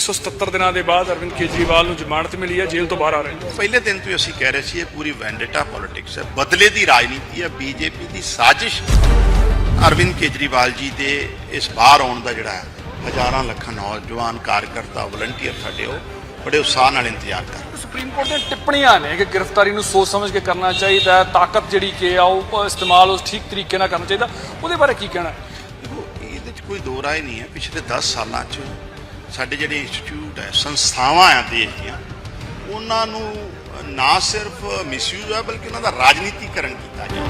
177 ਦਿਨਾਂ ਦੇ ਬਾਅਦ ਅਰਵਿੰਦ ਕੇਜਰੀਵਾਲ ਨੂੰ ਜ਼ਮਾਨਤ ਮਿਲੀ ਹੈ ਜੇਲ੍ਹ ਤੋਂ ਬਾਹਰ ਆ ਰਹੇ ਨੇ। ਪਹਿਲੇ ਦਿਨ ਤੋਂ ਹੀ ਅਸੀਂ ਕਹਿ ਰਹੇ ਸੀ ਇਹ ਪੂਰੀ ਵੈਂਡੇਟਾ ਪੋਲਿਟਿਕਸ ਹੈ ਬਦਲੇ ਦੀ ਰਾਜਨੀਤੀ ਹੈ ਬੀਜੇਪੀ ਦੀ ਸਾਜ਼ਿਸ਼। ਅਰਵਿੰਦ ਕੇਜਰੀਵਾਲ ਜੀ ਦੇ ਇਸ ਬਾਹਰ ਆਉਣ ਦਾ ਜਿਹੜਾ ਹਜ਼ਾਰਾਂ ਲੱਖਾਂ ਨੌਜਵਾਨ ਕਾਰਜਕਰਤਾ ਵਲੰਟੀਅਰ ਸਾਡੇ ਉਹ ਬੜੇ ਉਤਸ਼ਾਹ ਨਾਲ ਇੰਤਜ਼ਾਰ ਕਰ ਰਹੇ ਸੁਪਰੀਮ ਕੋਰਟ ਦੀਆਂ ਟਿੱਪਣੀਆਂ ਨੇ ਕਿ ਗ੍ਰਿਫਤਾਰੀ ਨੂੰ ਸੋਚ ਸਮਝ ਕੇ ਕਰਨਾ ਚਾਹੀਦਾ ਹੈ ਤਾਕਤ ਜਿਹੜੀ ਕਿ ਆ ਉਹ ਇਸਤੇਮਾਲ ਉਸ ਠੀਕ ਤਰੀਕੇ ਨਾਲ ਕਰਨਾ ਚਾਹੀਦਾ। ਉਹਦੇ ਬਾਰੇ ਕੀ ਕਹਿਣਾ ਇਹਦੇ 'ਚ ਕੋਈ ਦੋ ਰਾਏ ਨਹੀਂ ਹੈ ਪਿਛਲੇ 10 ਸਾਲਾਂ 'ਚ ਸਾਡੇ ਜਿਹੜੇ ਇੰਸਟੀਚਿਊਟ ਹੈ ਸੰਸਥਾਵਾਂ ਆ ਦੇਸ਼ ਦੀਆਂ ਉਹਨਾਂ ਨੂੰ ਨਾ ਸਿਰਫ ਮਿਸਯੂਜ਼ ਹੈ ਬਲਕਿ ਉਹਨਾਂ ਦਾ ਰਾਜਨੀਤੀਕਰਨ ਕੀਤਾ ਗਿਆ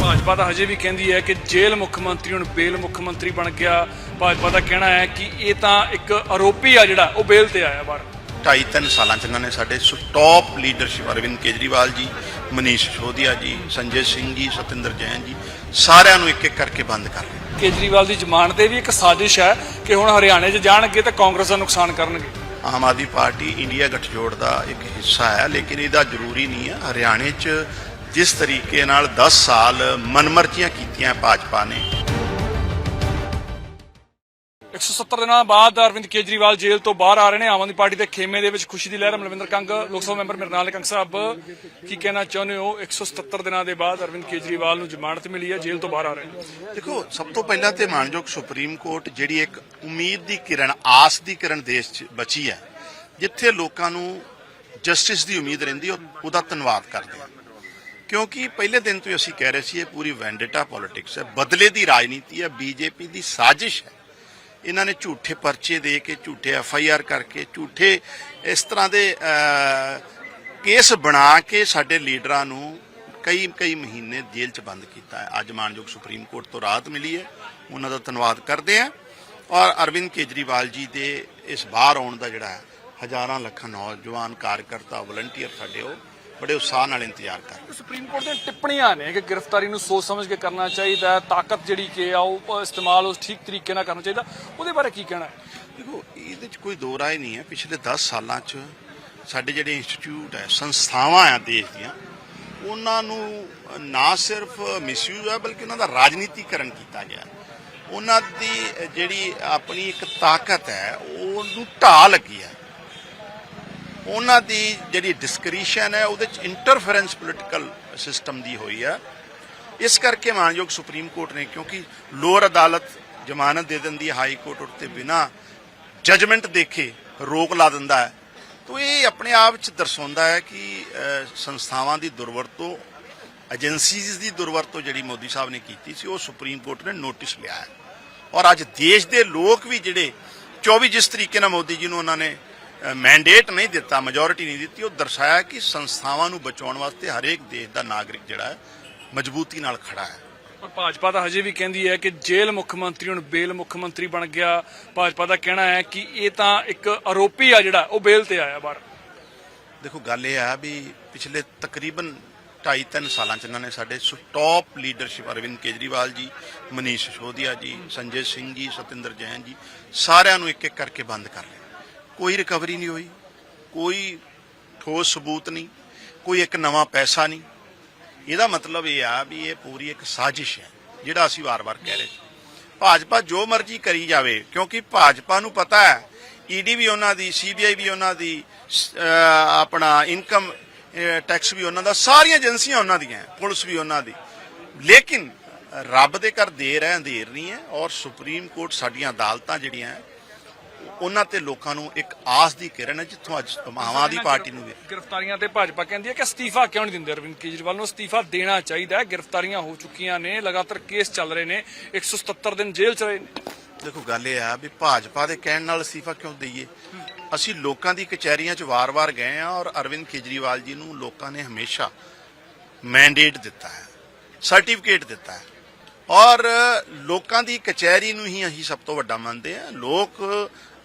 ਭਾਜਪਾ ਤਾਂ ਹਜੇ ਵੀ ਕਹਿੰਦੀ ਹੈ ਕਿ ਜੇਲ੍ਹ ਮੁੱਖ ਮੰਤਰੀ ਹੁਣ ਬੇਲ ਮੁੱਖ ਮੰਤਰੀ ਬਣ ਗਿਆ। ਭਾਜਪਾ ਦਾ ਕਹਿਣਾ ਹੈ ਕਿ ਇਹ ਤਾਂ ਇੱਕ ਆਰੋਪੀ ਆ ਜਿਹੜਾ ਉਹ ਬੇਲ ਤੇ ਆਇਆ ਬਾਹਰ। ਢਾਈ ਤਿੰਨ ਸਾਲਾਂ ਚ ਇਹਨਾਂ ਨੇ ਸਾਡੇ ਟੌਪ ਲੀਡਰਸ਼ਿਪ ਅਰਵਿੰਦ ਕੇਜਰੀਵਾਲ ਜੀ ਮਨੀਸ਼ ਸਿਸੋਦੀਆ ਜੀ ਸੰਜੇ ਸਿੰਘ ਜੀ ਸਤਿੰਦਰ ਜੈਨ ਜੀ ਸਾਰਿਆਂ ਨੂੰ ਇੱਕ ਇੱਕ ਕਰਕੇ ਬੰਦ ਕਰ ਲਿਆ ਕੇਜਰੀਵਾਲ ਦੀ ਜ਼ਮਾਨਤ ਤੇ ਵੀ ਇੱਕ ਸਾਜ਼ਿਸ਼ ਹੈ ਕਿ ਹੁਣ ਹਰਿਆਣੇ 'ਚ ਜਾਣਗੇ ਤਾਂ ਕਾਂਗਰਸ ਦਾ ਨੁਕਸਾਨ ਕਰਨਗੇ। ਆਮ ਆਦਮੀ ਪਾਰਟੀ ਇੰਡੀਆ ਗਠਜੋੜ ਦਾ ਇੱਕ ਹਿੱਸਾ ਹੈ, ਲੇਕਿਨ ਇਹਦਾ ਜ਼ਰੂਰੀ ਨਹੀਂ ਹੈ। ਹਰਿਆਣੇ 'ਚ ਜਿਸ ਤਰੀਕੇ ਨਾਲ 10 ਸਾਲ ਮਨਮਰਜ਼ੀਆਂ ਕੀਤੀਆਂ ਭਾਜਪਾ ਨੇ 170 ਦਿਨਾਂ ਬਾਅਦ ਅਰਵਿੰਦ ਕੇਜਰੀਵਾਲ ਜੇਲ੍ਹ ਤੋਂ ਬਾਹਰ ਆ ਰਹੇ ਨੇ। ਆਮ ਆਦਮੀ ਪਾਰਟੀ ਦੇ ਖੇਮੇ ਦੇ ਵਿੱਚ ਖੁਸ਼ੀ ਦੀ ਲਹਿਰ ਮਲਵਿੰਦਰ ਕੰਗ, ਲੋਕ ਸਭਾ ਮੈਂਬਰ ਮੇਰੇ ਨਾਲ ਕੰਗ ਸਾਹਿਬ, ਕੀ ਕਹਿਣਾ ਚਾਹੁੰਦੇ ਹੋ? 177 ਦਿਨਾਂ ਦੇ ਬਾਅਦ ਅਰਵਿੰਦ ਕੇਜਰੀਵਾਲ ਨੂੰ ਜ਼ਮਾਨਤ ਮਿਲੀ ਹੈ, ਜੇਲ੍ਹ ਤੋਂ ਬਾਹਰ ਆ ਰਹੇ ਨੇ। ਦੇਖੋ, ਸਭ ਤੋਂ ਪਹਿਲਾਂ ਤੇ ਮਾਨਯੋਗ ਸੁਪਰੀਮ ਕੋਰਟ ਜਿਹੜੀ ਇੱਕ ਉਮੀਦ ਦੀ ਕਿਰਨ, ਆਸ ਦੀ ਕਿਰਨ ਦੇਸ਼ 'ਚ ਬਚੀ ਹੈ, ਜਿੱਥੇ ਲੋਕਾਂ ਨੂੰ ਜਸਟਿਸ ਦੀ ਉਮੀਦ ਰਹਿੰਦੀ ਉਹਦਾ ਧੰਨਵਾਦ ਕਰਦੇ ਹਾਂ ਕਿਉਂਕਿ ਪਹਿਲੇ ਦਿਨ ਤੋਂ ਹੀ ਅਸੀਂ ਕਹਿ ਰਹੇ ਸੀ, ਇਹ ਪੂਰੀ ਵੈਂਡੇਟਾ ਪੋਲਿਟਿਕਸ ਹੈ, ਬਦਲੇ ਦੀ ਰਾਜਨੀਤੀ ਹੈ, ਬੀਜੇਪੀ ਦੀ ਸਾਜ਼ਿਸ਼ ਹੈ। ਇਹਨਾਂ ਨੇ ਝੂਠੇ ਪਰਚੇ ਦੇ ਕੇ, ਝੂਠੇ ਐਫ ਆਈ ਆਰ ਕਰਕੇ, ਝੂਠੇ ਇਸ ਤਰ੍ਹਾਂ ਦੇ ਕੇਸ ਬਣਾ ਕੇ ਸਾਡੇ ਲੀਡਰਾਂ ਨੂੰ ਕਈ ਕਈ ਮਹੀਨੇ ਜੇਲ੍ਹ 'ਚ ਬੰਦ ਕੀਤਾ ਹੈ। ਅੱਜ ਮਾਨਯੋਗ ਸੁਪਰੀਮ ਕੋਰਟ ਤੋਂ ਰਾਹਤ ਮਿਲੀ ਹੈ। ਉਹਨਾਂ ਦਾ ਧੰਨਵਾਦ ਕਰਦੇ ਹਾਂ। ਔਰ ਅਰਵਿੰਦ ਕੇਜਰੀਵਾਲ ਜੀ ਦੇ ਇਸ ਬਾਹਰ ਆਉਣ ਦਾ ਜਿਹੜਾ ਹਜ਼ਾਰਾਂ ਲੱਖਾਂ ਨੌਜਵਾਨ ਕਾਰਕਰਤਾ, ਵਲੰਟੀਅਰ ਸਾਡੇ ਉਹ ਬੜੇ ਉਤਸ਼ਾਹ ਨਾਲ ਇੰਤਜ਼ਾਰ ਕਰ ਸੁਪਰੀਮ ਕੋਰਟ ਦੀਆਂ ਟਿੱਪਣੀਆਂ ਨੇ ਕਿ ਗ੍ਰਿਫਤਾਰੀ ਨੂੰ ਸੋਚ ਸਮਝ ਕੇ ਕਰਨਾ ਚਾਹੀਦਾ ਹੈ ਤਾਕਤ ਜਿਹੜੀ ਕਿ ਆ ਉਹ ਇਸਤੇਮਾਲ ਉਸ ਠੀਕ ਤਰੀਕੇ ਨਾਲ ਕਰਨਾ ਚਾਹੀਦਾ। ਉਹਦੇ ਬਾਰੇ ਕੀ ਕਹਿਣਾ ਹੈ? ਦੇਖੋ ਇਹਦੇ 'ਚ ਕੋਈ ਦੋ ਰਾਏ ਨਹੀਂ ਹੈ। ਪਿਛਲੇ 10 ਸਾਲਾਂ 'ਚ ਸਾਡੇ ਜਿਹੜੇ ਇੰਸਟੀਚਿਊਟ ਹੈ ਸੰਸਥਾਵਾਂ ਆ ਦੇਸ਼ ਦੀਆਂ ਉਹਨਾਂ ਨੂੰ ਨਾ ਸਿਰਫ ਮਿਸਯੂਜ਼ ਹੈ ਬਲਕਿ ਉਹਨਾਂ ਦਾ ਰਾਜਨੀਤੀਕਰਨ ਕੀਤਾ ਗਿਆ। ਉਹਨਾਂ ਦੀ ਜਿਹੜੀ ਆਪਣੀ ਇੱਕ ਤਾਕਤ ਹੈ ਉਹਨੂੰ ਢਾਹ ਲੱਗੀ ਹੈ। ਉਹਨਾਂ ਦੀ ਜਿਹੜੀ ਡਿਸਕ੍ਰਿਸ਼ਨ ਹੈ, ਉਹਦੇ ਚ ਇੰਟਰਫੇਰੈਂਸ ਪੋਲੀਟੀਕਲ ਸਿਸਟਮ ਦੀ ਹੋਈ ਹੈ ਇਸ ਕਰਕੇ ਮਾਨਯੋਗ ਸੁਪਰੀਮ ਕੋਰਟ ਨੇ, ਕਿਉਂਕਿ ਲੋਅਰ ਅਦਾਲਤ ਜ਼ਮਾਨਤ ਦੇ ਦਿੰਦੀ ਹੈ, ਹਾਈ ਕੋਰਟ ਉੱਤੇ ਬਿਨਾ ਜਜਮੈਂਟ ਦੇਖੇ ਰੋਕ ਲਾ ਦਿੰਦਾ ਹੈ। ਤਾਂ ਇਹ ਆਪਣੇ ਆਪ ਚ ਦਰਸਾਉਂਦਾ ਹੈ ਕਿ ਸੰਸਥਾਵਾਂ ਦੀ ਦੁਰਵਰਤੋਂ ਏਜੰਸੀਜ਼ ਦੀ ਦੁਰਵਰਤੋਂ ਜਿਹੜੀ ਮੋਦੀ ਸਾਹਿਬ ਨੇ ਕੀਤੀ ਸੀ, ਉਹ ਸੁਪਰੀਮ ਕੋਰਟ ਨੇ ਨੋਟਿਸ ਲਿਆ ਹੈ। ਔਰ ਅੱਜ ਦੇਸ਼ ਦੇ ਲੋਕ ਵੀ ਜਿਹੜੇ 24 ਜਿਸ ਤਰੀਕੇ ਨਾਲ ਮੋਦੀ ਜੀ ਨੂੰ ਉਹਨਾਂ ਨੇ ਮੈਂਡੇਟ ਨਹੀਂ ਦਿੱਤਾ ਮੈਜੋਰਿਟੀ ਨਹੀਂ ਦਿੱਤੀ ਉਹ ਦਰਸਾਇਆ ਕਿ ਸੰਸਥਾਵਾਂ ਨੂੰ ਬਚਾਉਣ ਵਾਸਤੇ ਹਰੇਕ ਦੇਸ਼ ਦਾ ਨਾਗਰਿਕ ਜਿਹੜਾ ਹੈ ਮਜ਼ਬੂਤੀ ਨਾਲ ਖੜਾ ਹੈ। ਪਰ ਭਾਜਪਾ ਤਾਂ ਹਜੇ ਵੀ ਕਹਿੰਦੀ ਹੈ ਕਿ ਜੇਲ੍ਹ ਮੁੱਖ ਮੰਤਰੀ ਹੁਣ ਬੇਲ ਮੁੱਖ ਮੰਤਰੀ ਬਣ ਗਿਆ। ਭਾਜਪਾ ਦਾ ਕਹਿਣਾ ਹੈ ਕਿ ਇਹ ਤਾਂ ਇੱਕ ਆਰੋਪੀ ਆ ਜਿਹੜਾ ਉਹ ਬੇਲ ਤੇ ਆਇਆ ਬਾਹਰ। ਦੇਖੋ ਗੱਲ ਇਹ ਆ ਵੀ ਪਿਛਲੇ ਤਕਰੀਬਨ 2.5-3 ਸਾਲਾਂ ਚ ਇਹਨਾਂ ਨੇ ਸਾਡੇ ਟੌਪ ਲੀਡਰਸ਼ਿਪ ਅਰਵਿੰਦ ਕੇਜਰੀਵਾਲ ਜੀ ਮਨੀਸ਼ ਸਿਸੋਦੀਆ ਜੀ ਸੰਜੇ ਸਿੰਘ ਜੀ ਸਤਿੰਦਰ ਜੈਨ ਜੀ ਸਾਰਿਆਂ ਨੂੰ ਇੱਕ ਇੱਕ ਕਰਕੇ ਬੰਦ ਕਰ ਲਿਆ। ਕੋਈ ਰਿਕਵਰੀ ਨਹੀਂ ਹੋਈ, ਕੋਈ ਠੋਸ ਸਬੂਤ ਨਹੀਂ, ਕੋਈ ਇੱਕ ਨਵਾਂ ਪੈਸਾ ਨਹੀਂ। ਇਹਦਾ ਮਤਲਬ ਇਹ ਆ ਵੀ ਇਹ ਪੂਰੀ ਇੱਕ ਸਾਜ਼ਿਸ਼ ਹੈ, ਜਿਹੜਾ ਅਸੀਂ ਵਾਰ-ਵਾਰ ਕਹਿ ਰਹੇ ਭਾਜਪਾ ਜੋ ਮਰਜ਼ੀ ਕਰੀ ਜਾਵੇ, ਕਿਉਂਕਿ ਭਾਜਪਾ ਨੂੰ ਪਤਾ ਹੈ ਈਡੀ ਵੀ ਉਹਨਾਂ ਦੀ ਸੀਬੀਆਈ ਵੀ ਉਹਨਾਂ ਦੀ ਆਪਣਾ ਇਨਕਮ ਟੈਕਸ ਵੀ ਉਹਨਾਂ ਦਾ, ਸਾਰੀਆਂ ਏਜੰਸੀਆਂ ਉਹਨਾਂ ਦੀਆਂ, ਪੁਲਿਸ ਵੀ ਉਹਨਾਂ ਦੀ। ਲੇਕਿਨ ਰੱਬ ਦੇ ਘਰ ਦੇਰ ਹੈ, ਅੰਧੇਰ ਨਹੀਂ ਹੈ ਔਰ ਸੁਪਰੀਮ ਕੋਰਟ ਸਾਡੀਆਂ ਅਦਾਲਤਾਂ ਜਿਹੜੀਆਂ ਉਹਨਾਂ ਤੇ ਲੋਕਾਂ ਨੂੰ ਇੱਕ ਆਸ ਦੀ ਕਿਰਨ ਹੈ ਜਿੱਥੋਂ ਅੱਜ ਆਮ ਆਦਮੀ ਪਾਰਟੀ ਨੂੰ ਵੀ। ਗ੍ਰਿਫਤਾਰੀਆਂ ਤੇ ਭਾਜਪਾ ਕਹਿੰਦੀ ਹੈ ਕਿ ਅਸਤੀਫਾ ਕਿਉਂ ਨਹੀਂ ਦਿੰਦੇ? ਅਰਵਿੰਦ ਕੇਜਰੀਵਾਲ ਨੂੰ ਅਸਤੀਫਾ ਦੇਣਾ ਚਾਹੀਦਾ ਹੈ। ਗ੍ਰਿਫਤਾਰੀਆਂ ਹੋ ਚੁੱਕੀਆਂ ਨੇ ਲਗਾਤਾਰ ਕੇਸ ਚੱਲ ਰਹੇ ਨੇ। 177 ਦਿਨ ਜੇਲ੍ਹ ਚ ਰਹੇ ਨੇ। ਦੇਖੋ ਗੱਲ ਇਹ ਆ ਵੀ ਭਾਜਪਾ ਦੇ ਕਹਿਣ ਨਾਲ ਅਸਤੀਫਾ ਕਿਉਂ ਦਈਏ? ਅਸੀਂ ਲੋਕਾਂ ਦੀ ਕਚਹਿਰੀਆਂ 'ਚ ਵਾਰ-ਵਾਰ ਗਏ ਆ ਔਰ ਅਰਵਿੰਦ ਕੇਜਰੀਵਾਲ ਜੀ ਨੂੰ ਲੋਕਾਂ ਨੇ ਹਮੇਸ਼ਾ ਮੈਂਡੇਟ ਦਿੱਤਾ ਹੈ ਸਰਟੀਫਿਕੇਟ ਦਿੱਤਾ ਹੈ। ਔਰ ਲੋਕਾਂ ਦੀ ਕਚਹਿਰੀ ਨੂੰ ਹੀ ਅਸੀਂ ਸਭ ਤੋਂ ਵੱਡਾ ਮੰਨਦੇ ਆ ਲੋਕ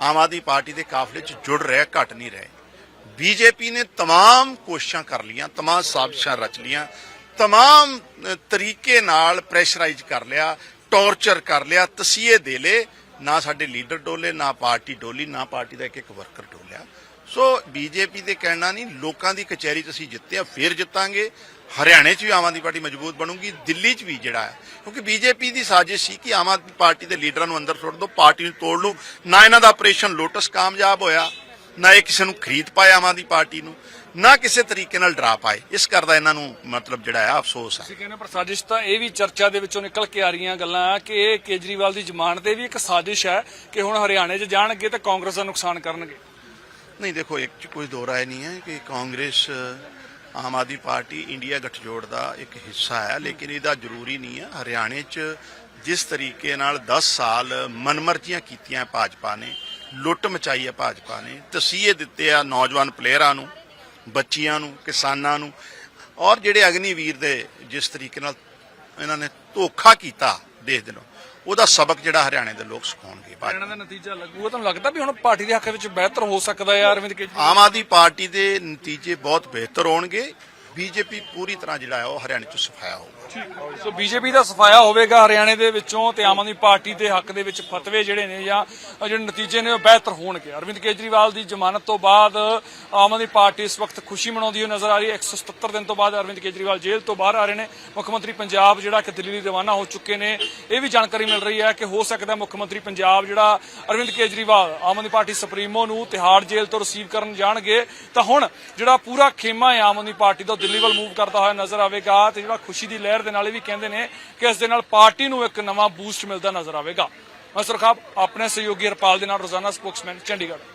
ਆਮ ਆਦਮੀ ਪਾਰਟੀ ਦੇ ਕਾਫਲੇ 'ਚ ਜੁੜ ਰਹੇ ਘਟ ਨਹੀਂ ਰਹੇ ਬੀਜੇਪੀ ਨੇ तमाम ਕੋਸ਼ਿਸ਼ਾਂ ਕਰ ਲੀਆਂ तमाम ਸਾਜ਼ਿਸ਼ਾਂ ਰਚ ਲੀਆਂ तमाम ਅ, ਤਰੀਕੇ ਨਾਲ ਪ੍ਰੈਸ਼ਰਾਈਜ਼ ਕਰ ਲਿਆ ਟੌਰਚਰ ਕਰ ਲਿਆ ਤਸੀਹੇ ਦੇ ਲੇ ਨਾ ਸਾਡੇ ਲੀਡਰ ਡੋਲੇ ਨਾ ਪਾਰਟੀ ਡੋਲੀ ਨਾ ਪਾਰਟੀ ਦਾ ਇੱਕ ਇੱਕ ਵਰਕਰ ਡੋਲਿਆ ਸੋ ਬੀਜੇਪੀ ਦੇ ਕਹਿਣਾ ਨਹੀਂ ਲੋਕਾਂ ਦੀ ਕਚਹਿਰੀ 'ਚ ਅਸੀਂ ਜਿੱਤੇ ਆ ਫੇਰ ਜਿੱਤਾਂਗੇ ਹਰਿਆਣੇ 'ਚ ਵੀ ਆਮ ਆਦਮੀ ਪਾਰਟੀ ਮਜ਼ਬੂਤ ਬਣੂਗੀ ਦਿੱਲੀ 'ਚ ਵੀ ਜਿਹੜਾ ਹੈ। ਕਿਉਂਕਿ ਬੀਜੇਪੀ ਦੀ ਸਾਜ਼ਿਸ਼ ਸੀ ਕਿ ਆਮ ਆਦਮੀ ਪਾਰਟੀ ਦੇ ਲੀਡਰਾਂ ਨੂੰ ਅੰਦਰ ਸੁੱਟ ਦਿਓ ਪਾਰਟੀ ਨੂੰ ਤੋੜ ਲਓ। ਨਾ ਇਹਨਾਂ ਦਾ ਆਪਰੇਸ਼ਨ ਲੋਟਸ ਕਾਮਯਾਬ ਹੋਇਆ ਨਾ ਇਹ ਕਿਸੇ ਨੂੰ ਖਰੀਦ ਪਾਇਆ ਆਮ ਆਦਮੀ ਪਾਰਟੀ ਨੂੰ ਨਾ ਕਿਸੇ ਤਰੀਕੇ ਨਾਲ ਡਰਾ ਪਾਏ। ਇਸ ਕਰਦਾ ਇਹਨਾਂ ਨੂੰ ਮਤਲਬ ਜਿਹੜਾ ਹੈ ਅਫਸੋਸ ਹੈ। ਤੁਸੀਂ ਕਹਿੰਦੇ ਪਰ ਸਾਜ਼ਿਸ਼ ਤਾਂ ਇਹ ਵੀ ਚਰਚਾ ਦੇ ਵਿੱਚੋਂ ਨਿਕਲ ਕੇ ਆ ਰਹੀਆਂ ਗੱਲਾਂ ਆ ਕਿ ਇਹ ਕੇਜਰੀਵਾਲ ਦੀ ਜ਼ਮਾਨਤ ਤੇ ਵੀ ਇੱਕ ਸਾਜ਼ਿਸ਼ ਹੈ ਕਿ ਹੁਣ ਹਰਿਆਣੇ 'ਚ ਜਾਣਗੇ ਤੇ ਕਾਂਗਰਸ ਦਾ ਨੁਕਸਾਨ ਕਰਨਗੇ। ਨਹੀਂ ਦੇਖੋ ਇੱਕ ਚ ਕੋਈ ਦੋ ਰਾਏ ਨਹੀਂ ਹੈ ਕਿ ਕਾਂਗਰਸ ਆਮ ਆਦਮੀ ਪਾਰਟੀ ਇੰਡੀਆ ਗਠਜੋੜ ਦਾ ਇੱਕ ਹਿੱਸਾ ਹੈ, ਲੇਕਿਨ ਇਹਦਾ ਜ਼ਰੂਰੀ ਨਹੀਂ ਹੈ। ਹਰਿਆਣੇ 'ਚ ਜਿਸ ਤਰੀਕੇ ਨਾਲ 10 ਸਾਲ ਮਨਮਰਜ਼ੀਆਂ ਕੀਤੀਆਂ ਭਾਜਪਾ ਨੇ, ਲੁੱਟ ਮਚਾਈ ਹੈ ਭਾਜਪਾ ਨੇ, ਤਸੀਹੇ ਦਿੱਤੇ ਆ ਨੌਜਵਾਨ ਪਲੇਅਰਾਂ ਨੂੰ, ਬੱਚੀਆਂ ਨੂੰ, ਕਿਸਾਨਾਂ ਨੂੰ, ਔਰ ਜਿਹੜੇ ਅਗਨੀਵੀਰ ਦੇ ਜਿਸ ਤਰੀਕੇ ਨਾਲ ਇਹਨਾਂ ਨੇ ਧੋਖਾ ਕੀਤਾ ਦੇਸ਼ ਦੇ ਨੂੰ ਉਹਦਾ ਸਬਕ ਜਿਹੜਾ ਹਰਿਆਣੇ ਦੇ ਲੋਕ ਸਿਖਾਉਣਗੇ। ਹਰਿਆਣਾ ਦਾ ਨਤੀਜਾ ਲੱਗੂਗਾ ਤੁਹਾਨੂੰ ਲੱਗਦਾ ਵੀ ਹੁਣ ਪਾਰਟੀ ਦੇ ਹੱਕ ਵਿੱਚ ਬਿਹਤਰ ਹੋ ਸਕਦਾ ਹੈ ਅਰਵਿੰਦ ਕੇਜਰੀਵਾਲ? ਆਮ ਆਦਮੀ ਪਾਰਟੀ ਦੇ ਨਤੀਜੇ ਬਹੁਤ ਬਿਹਤਰ ਹੋਣਗੇ। ਬੀਜੇਪੀ ਪੂਰੀ ਤਰ੍ਹਾਂ ਜਿਹੜਾ ਹੈ ਉਹ ਹਰਿਆਣੇ ਚ ਸਫਾਇਆ ਹੋਊਗਾ। ਸੋ ਬੀਜੇਪੀ ਦਾ ਸਫਾਇਆ ਹੋਵੇਗਾ ਹਰਿਆਣੇ ਦੇ ਵਿੱਚੋਂ ਤੇ ਆਮ ਆਦਮੀ ਪਾਰਟੀ ਦੇ ਹੱਕ ਦੇ ਵਿੱਚ ਫਤਵੇ ਜਿਹੜੇ ਨੇ ਜਾਂ ਜਿਹੜੇ ਨਤੀਜੇ ਨੇ ਉਹ ਬਿਹਤਰ ਹੋਣਗੇ। ਅਰਵਿੰਦ ਕੇਜਰੀਵਾਲ ਦੀ ਜ਼ਮਾਨਤ ਤੋਂ ਬਾਅਦ ਆਮ ਆਦਮੀ ਪਾਰਟੀ ਇਸ ਵਕਤ ਖੁਸ਼ੀ ਮਨਾਉਂਦੀ ਹੋਈ ਨਜ਼ਰ ਆ ਰਹੀ ਹੈ। 177 ਦਿਨ ਤੋਂ ਬਾਅਦ ਅਰਵਿੰਦ ਕੇਜਰੀਵਾਲ ਜੇਲ੍ਹ ਤੋਂ ਬਾਹਰ ਆ ਰਹੇ ਨੇ। ਮੁੱਖ ਮੰਤਰੀ ਪੰਜਾਬ ਜਿਹੜਾ ਕਿ ਦਿੱਲੀ ਲਈ ਰਵਾਨਾ ਹੋ ਚੁੱਕੇ ਨੇ, ਇਹ ਵੀ ਜਾਣਕਾਰੀ ਮਿਲ ਰਹੀ ਹੈ ਕਿ ਹੋ ਸਕਦਾ ਮੁੱਖ ਮੰਤਰੀ ਪੰਜਾਬ ਜਿਹੜਾ ਅਰਵਿੰਦ ਕੇਜਰੀਵਾਲ ਆਮ ਆਦਮੀ ਪਾਰਟੀ ਸੁਪਰੀਮੋ ਨੂੰ ਤਿਹਾੜ ਜੇਲ੍ਹ ਤੋਂ ਰਿਸੀਵ ਕਰਨ ਜਾਣਗੇ। ਤਾਂ ਹੁਣ ਜਿਹੜਾ ਪੂਰਾ ਖੇਮਾ ਹੈ ਆਮ ਆਦਮੀ ਪਾਰਟੀ ਦਾ ਉਹ ਦਿੱਲੀ ਵੱਲ ਮੂਵ ਕਰਦਾ ਹੋਇਆ ਨਜ਼ਰ ਆਵੇਗਾ ਤੇ ਜਿਹੜਾ ਖੁਸ਼ੀ ਦੀ ਲਹਿਰ ਦੇ ਨਾਲ ਇਹ ਵੀ ਕਹਿੰਦੇ ਨੇ ਕਿ ਇਸ ਦੇ ਨਾਲ ਪਾਰਟੀ ਨੂੰ ਇੱਕ ਨਵਾਂ ਬੂਸਟ ਮਿਲਦਾ ਨਜ਼ਰ ਆਵੇਗਾ। ਮੈਂ ਸੁਰਖਾਬ, ਆਪਣੇ ਸਹਿਯੋਗੀ ਹਰਪਾਲ ਦੇ ਨਾਲ ਰੋਜ਼ਾਨਾ ਸਪੋਕਸਮੈਨ ਚੰਡੀਗੜ੍ਹ।